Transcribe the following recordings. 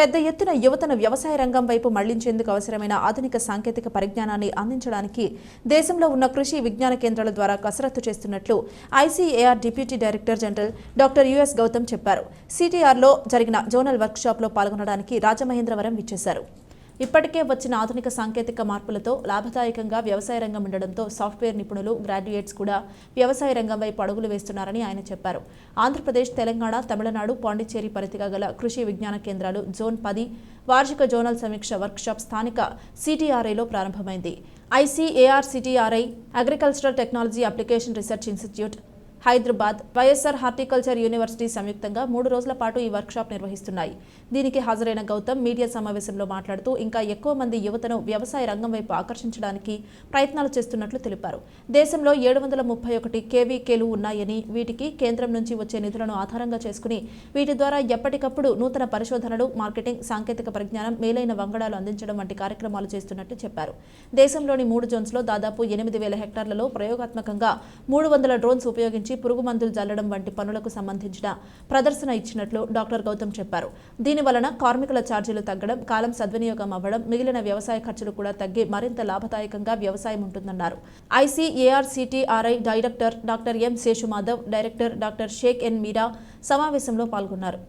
పెద్ద ఎత్తున యువతను వ్యవసాయ రంగం వైపు మళ్ళించేందుకు అవసరమైన ఆధునిక సాంకేతిక పరిజ్ఞానాన్ని అందించడానికి దేశంలో ఉన్న కృషి విజ్ఞాన కేంద్రాల ద్వారా కసరత్తు చేస్తున్నట్లు ICAR deputy director general doctor US Gautam చెప్పారు. సిటీఆర్లో జరిగిన జోనల్ వర్క్షాప్లో పాల్గొనడానికి రాజమహేంద్రవరం విచ్చేశారు. ఇప్పటికే వచ్చిన ఆధునిక సాంకేతిక మార్పులతో లాభదాయకంగా వ్యవసాయ రంగం ఉండడంతో సాఫ్ట్వేర్ నిపుణులు గ్రాడ్యుయేట్స్ కూడా వ్యవసాయ రంగం వైపు అడుగులు వేస్తున్నారని ఆయన చెప్పారు. ఆంధ్రప్రదేశ్ తెలంగాణ తమిళనాడు పాండిచ్చేరి పరిధిగా గల కృషి విజ్ఞాన కేంద్రాలు జోన్ పది వార్షిక జోనల్ సమీక్ష వర్క్షాప్ స్థానిక సిటీఆర్ఐలో ప్రారంభమైంది. ICAR CTRI agricultural technology application research institute Hyderabad YSR horticulture university సంయుక్తంగా మూడు రోజుల పాటు ఈ వర్క్షాప్ నిర్వహిస్తున్నాయి. దీనికి హాజరైన గౌతమ్ మీడియా సమావేశంలో మాట్లాడుతూ ఇంకా ఎక్కువ మంది యువతను వ్యవసాయ రంగం వైపు ఆకర్షించడానికి ప్రయత్నాలు చేస్తున్నట్లు తెలిపారు. దేశంలో ఏడు వందల ముప్పై ఒకటి కేవీకేలు ఉన్నాయని వీటికి కేంద్రం నుంచి వచ్చే నిధులను ఆధారంగా చేసుకుని వీటి ద్వారా ఎప్పటికప్పుడు నూతన పరిశోధనలు మార్కెటింగ్ సాంకేతిక పరిజ్ఞానం మేలైన వంగడాలు అందించడం వంటి కార్యక్రమాలు చేస్తున్నట్టు చెప్పారు. దేశంలోని మూడు జోన్స్లో దాదాపు ఎనిమిది వేల హెక్టార్లలో ప్రయోగాత్మకంగా మూడు వందల డ్రోన్స్ ఉపయోగించి పురుగు మందులు జల్లడం వంటి పనులకు సంబంధించిన ప్రదర్శన ఇచ్చినట్లు డాక్టర్ గౌతమ్ చెప్పారు. దీని వలన కార్మికుల ఛార్జీలు తగ్గడం కాలం సద్వినియోగం అవ్వడం మిగిలిన వ్యవసాయ ఖర్చులు కూడా తగ్గి మరింత లాభదాయకంగా వ్యవసాయం ఉంటుందన్నారు. ICAR CTRI director doctor M Seshumadhav director doctor Sheikh N Meera సమావేశంలో పాల్గొన్నారు.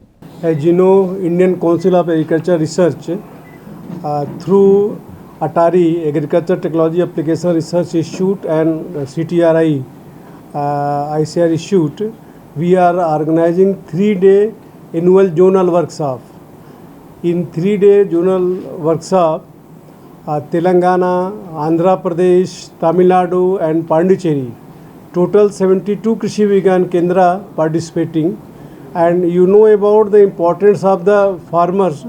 As you know, Indian Council of Agriculture Research, uh, through Atari Agriculture Technology Application Research Institute and uh, CTRI ICR Institute, we are organizing three-day annual zonal workshop. In three-day zonal workshop, uh, Telangana, Andhra Pradesh, Tamil Nadu, and Pondicherry. Total 72 Krishi Vigyan Kendra participating, and you know about the importance of the farmers.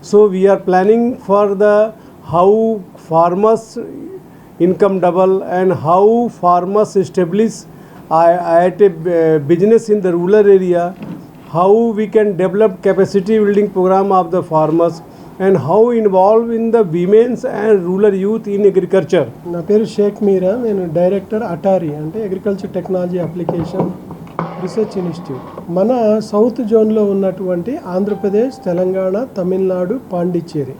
So we are planning for the how farmers income double and how farmers establish uh, at a business in the rural area how we can develop capacity building program of the farmers and how involved in the women's and rural youth in agriculture నా పేరు షేక్ మీరా నేను director ATARI అంటే agriculture technology application research institute మన south జోన్లో ఉన్నటువంటి ఆంధ్రప్రదేశ్ తెలంగాణ తమిళనాడు పాండిచ్చేరి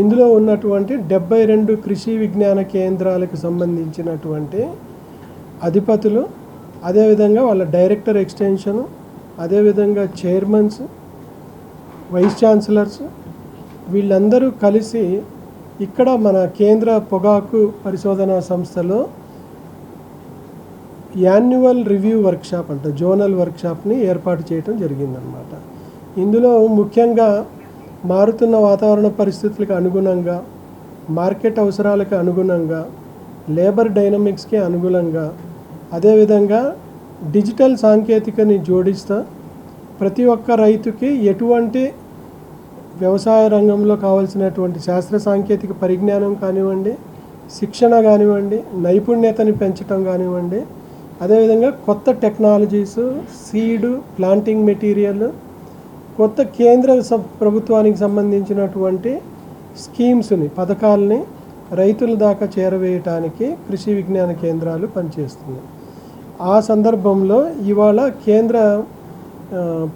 ఇందులో ఉన్నటువంటి డెబ్బై రెండు కృషి విజ్ఞాన కేంద్రాలకు సంబంధించినటువంటి అధిపతులు అదేవిధంగా వాళ్ళ డైరెక్టర్ ఎక్స్టెన్షను అదేవిధంగా చైర్మన్స్ వైస్ ఛాన్సలర్స్ వీళ్ళందరూ కలిసి ఇక్కడ మన కేంద్ర పొగాకు పరిశోధనా సంస్థలో యాన్యువల్ రివ్యూ వర్క్షాప్ అంట జోనల్ వర్క్షాప్ని ఏర్పాటు చేయడం జరిగిందనమాట. ఇందులో ముఖ్యంగా మారుతున్న వాతావరణ పరిస్థితులకు అనుగుణంగా మార్కెట్ అవసరాలకు అనుగుణంగా లేబర్ డైనమిక్స్కి అనుగుణంగా అదేవిధంగా డిజిటల్ సాంకేతికని జోడిస్తూ ప్రతి ఒక్క రైతుకి ఎటువంటి వ్యవసాయ రంగంలో కావాల్సినటువంటి శాస్త్ర సాంకేతిక పరిజ్ఞానం కానివ్వండి శిక్షణ కానివ్వండి నైపుణ్యతని పెంచడం కానివ్వండి అదేవిధంగా కొత్త టెక్నాలజీస్ సీడు ప్లాంటింగ్ మెటీరియల్ కొత్త కేంద్ర ప్రభుత్వానికి సంబంధించినటువంటి స్కీమ్స్ని పథకాలని రైతుల దాకా చేరవేయటానికి కృషి విజ్ఞాన కేంద్రాలు పనిచేస్తున్నాయి. ఆ సందర్భంలో ఇవాళ కేంద్ర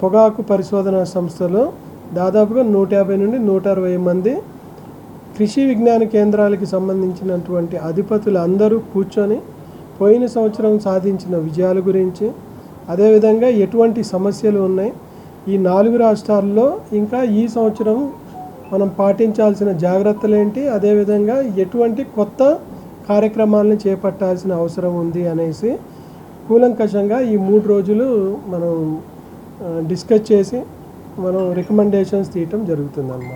పొగాకు పరిశోధన సంస్థలో దాదాపుగా నూట యాభై నుండి నూట అరవై మంది కృషి విజ్ఞాన కేంద్రాలకి సంబంధించినటువంటి అధిపతులు అందరూ కూర్చొని పోయిన సంవత్సరం సాధించిన విజయాల గురించి అదేవిధంగా ఎటువంటి సమస్యలు ఉన్నాయి ఈ నాలుగు రాష్ట్రాల్లో ఇంకా ఈ సంవత్సరం మనం పాటించాల్సిన జాగ్రత్తలు ఏంటి అదేవిధంగా ఎటువంటి కొత్త కార్యక్రమాలను చేపట్టాల్సిన అవసరం ఉంది అనేసి కూలంకషంగా ఈ మూడు రోజులు మనం డిస్కస్ చేసి మనం రికమెండేషన్స్ తీయటం జరుగుతుంది